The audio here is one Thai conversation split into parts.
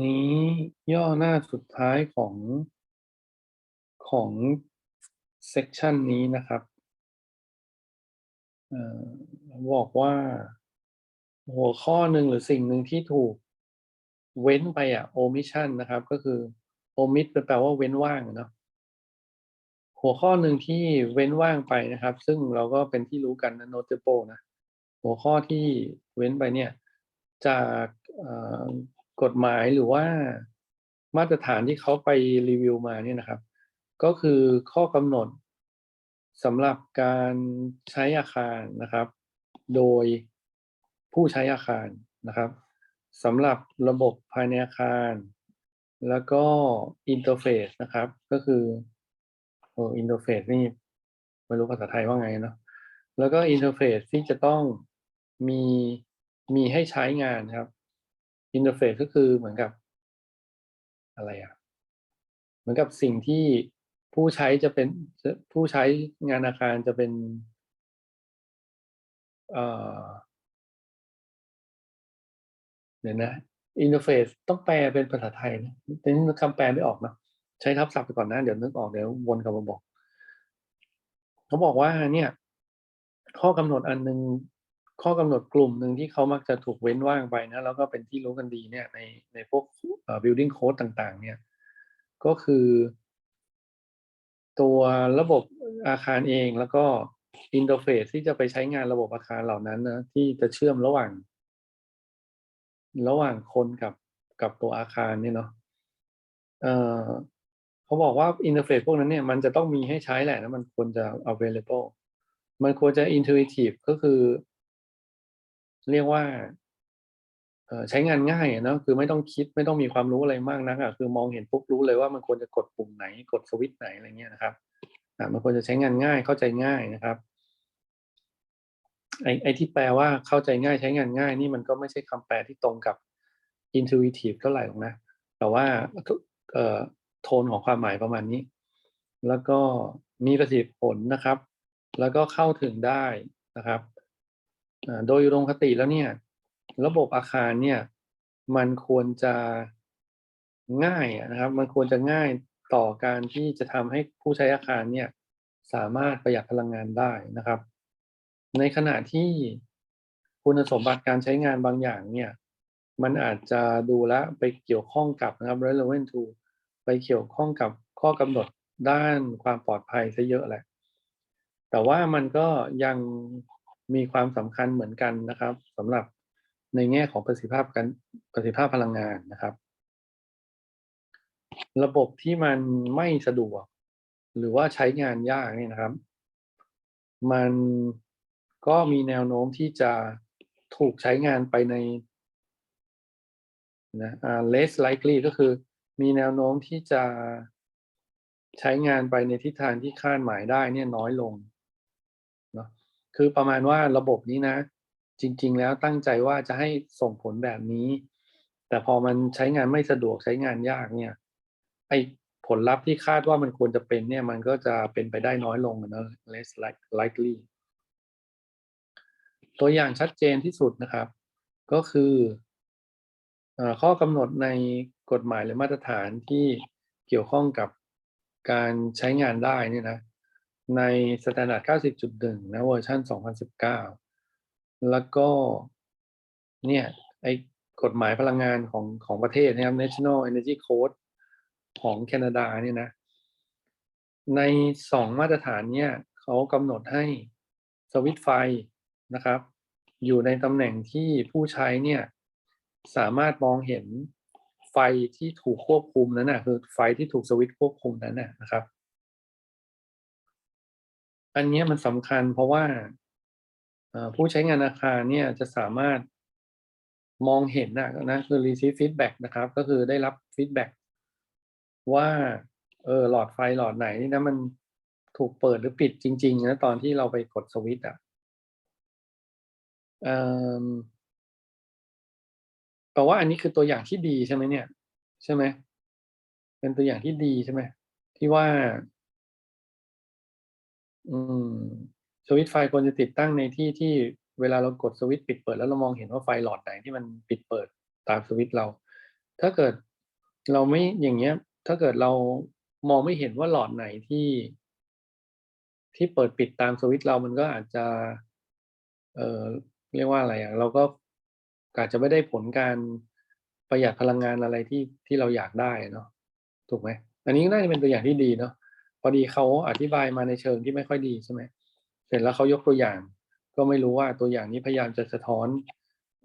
นี้ย่อหน้าสุดท้ายของของเซกชันนี้นะครับออบอกว่า หัวข้อหนึ่งหรือสิ่งหนึ่งที่ถูกเว้นไปอะ omission นะครับ ก็คือ omit แปลว่าเว้นว่างเนาะหัวข้อหนึ่งที่เว้นว่างไปนะครับ ซึ่งเราก็เป็นที่รู้กันนะ notable นะหัวข้อที่เว้นไปเนี่ย จาก กฎหมายหรือว่ามาตรฐานที่เขาไปรีวิวมาเนี่ยนะครับ ก็คือข้อกำหนดสำหรับการใช้อาคารนะครับ โดยผู้ใช้อาคารนะครับสำหรับระบบภายในอาคาร แล้วก็อินเทอร์เฟซนะครับ ก็คือโอ้อินเทอร์เฟซนี่ไม่รู้ภาษาไทยว่าไงเนาะแล้วก็อินเทอร์เฟซที่จะต้องมีมีให้ใช้งานครับ อินเทอร์เฟซก็คือเหมือนกับ อะไรอะ เหมือนกับสิ่งที่ผู้ใช้จะเป็นผู้ใช้งานอาคารจะเป็นเอ่อเดี๋ยวนะอินเทอร์เฟซต้องแปลเป็นภาษาไทยนะแต่นี่คำแปลไม่ออกนะใช้ทับศัพท์ไปก่อนนะ เดี๋ยวนึกออกเดี๋ยววนกลับมาบอก เขาบอกว่าเนี่ย ข้อกำหนดอันหนึ่ง ข้อกำหนดกลุ่มหนึ่งที่เขามักจะถูกเว้นว่างไปนะแล้วก็เป็นที่รู้กันดีเนี่ยในในพวก building code ต่างๆ เนี่ยก็คือ ตัวระบบอาคารเองแล้วก็อินเทอร์เฟซที่จะไปใช้งานระบบอาคารเหล่านั้นนะที่จะเชื่อมระหว่าง ระหว่างคนกับกับตัวอาคารเนี่ยเนาะเอ่อเขาบอกว่าอินเทอร์เฟซพวกนั้นเนี่ยมันจะต้องมีให้ใช้แหละนะมันควรจะ available มันควรจะ intuitive ก็คือ เรียกว่าใช้งานง่ายเนาะคือไม่ต้องคิดไม่ต้องมีความรู้อะไรมากนักอะคือมองเห็นปุ๊บรู้เลยว่ามันควรจะกดปุ่มไหนกดสวิตช์ไหนอะไรเงี้ยนะครับมันควรจะใช้งานง่ายเข้าใจง่ายนะครับไอ้ไอ้ที่แปลว่าเข้าใจง่ายใช้งานง่าย นี่มันก็ไม่ใช่คำแปลที่ตรงกับ intuitive เท่าไหร่หรอกนะ แต่ว่าเอ่อโทนของความหมายประมาณนี้ แล้วก็มีประสิทธิผลนะครับ แล้วก็เข้าถึงได้นะครับ โดยอุดมคติแล้วเนี่ย ระบบอาคารเนี่ย มันควรจะง่ายนะครับ มันควรจะง่ายต่อการที่จะทำให้ผู้ใช้อาคารเนี่ย สามารถประหยัดพลังงานได้นะครับ ในขณะที่คุณสมบัติการใช้งานบางอย่างเนี่ย มันอาจจะดูแลไปเกี่ยวข้องกับนะครับ relevant to ไปเกี่ยวข้องกับข้อกำหนดด้านความปลอดภัยซะเยอะแหละ แต่ว่ามันก็ยัง มีความสำคัญเหมือนกันนะครับสำหรับในแง่ของประสิทธิภาพการประสิทธิภาพพลังงานนะครับ ระบบที่มันไม่สะดวก หรือว่าใช้งานยากนี่นะครับ มันก็มีแนวโน้มที่จะถูกใช้งานไปในนะอ่า less likely ก็คือมีแนวโน้มที่จะใช้งานไปในทิศทางที่คาดหมายได้เนี่ยน้อยลง คือประมาณว่าระบบนี้นะ จริง ๆ แล้วตั้งใจว่าจะให้ส่งผลแบบนี้ แต่พอมันใช้งานไม่สะดวกใช้งานยากเนี่ยไอผลลัพธ์ที่คาดว่ามันควรจะเป็นเนี่ยมันก็จะเป็นไปได้น้อยลงนะ less likely ตัวอย่างชัดเจนที่สุดนะครับ ก็คือข้อกำหนดในกฎหมายหรือมาตรฐานที่เกี่ยวข้องกับการใช้งานได้นี่นะ ใน Standard 90.1 นะเวอร์ชัน2019 แล้วก็เนี่ยไอ้กฎหมายพลังงานของของประเทศนะครับ National Energy Code ของแคนาดาเนี่ยนะ ในสองมาตรฐานเนี่ยเขากำหนดให้สวิตช์ไฟนะครับ อยู่ในตำแหน่งที่ผู้ใช้เนี่ยสามารถมองเห็นไฟที่ถูกควบคุมนั้นนะคือไฟที่ถูกสวิตช์ควบคุมนั้นนะนะครับ อันนี้มันสำคัญเพราะว่าผู้ใช้งานอาคารเนี่ยจะสามารถมองเห็นนะนะคือ receive feedback นะครับ ก็คือได้รับ feedback ว่าเออหลอดไฟหลอดไหนนี่นะมันถูกเปิดหรือปิดจริง ๆ นะตอนที่เราไปกดสวิตช์อะแปลว่าอันนี้คือตัวอย่างที่ดีใช่ไหมเนี่ย ใช่ไหมเป็นตัวอย่างที่ดีใช่ไหมที่ว่า อืมสวิตช์ไฟควรจะติดตั้งในที่ที่เวลาเรากดสวิตช์ปิดเปิดแล้วเรามองเห็นว่าไฟหลอดไหนที่มันปิดเปิดตามสวิตช์เรา ถ้าเกิดเราไม่อย่างเงี้ย ถ้าเกิดเรามองไม่เห็นว่าหลอดไหนที่ ที่เปิดปิดตามสวิตช์เรามันก็อาจจะ เอ่อเรียกว่าอะไรอะเราก็อาจจะไม่ได้ผลการประหยัดพลังงานอะไรที่ที่เราอยากได้เนาะถูกไหมอันนี้น่าจะเป็นตัวอย่างที่ดีเนาะ พอดีเขาอธิบายมาในเชิงที่ไม่ค่อยดีใช่ไหมเสร็จแล้วเขายกตัวอย่าง ก็ไม่รู้ว่าตัวอย่างนี้พยายามจะสะท้อน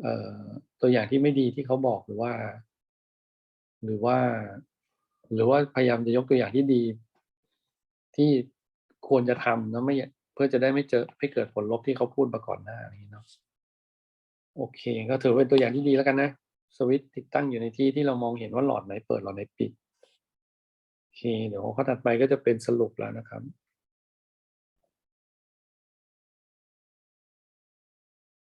เอ่อตัวอย่างที่ไม่ดีที่เขาบอกหรือว่า หรือว่า หรือว่าพยายามจะยกตัวอย่างที่ดี ที่ควรจะทำนะไม่เพื่อจะได้ไม่เจอไม่เกิดผลลบที่เขาพูดมาก่อนหน้านี้เนาะโอเค ก็ถือเป็นตัวอย่างที่ดีแล้วกันนะสวิตติดตั้งอยู่ในที่ที่เรามองเห็นว่าหลอดไหนเปิดหลอดไหนปิด เคเดี๋ยวข้อถัดไปก็จะเป็นสรุปแล้วนะครับ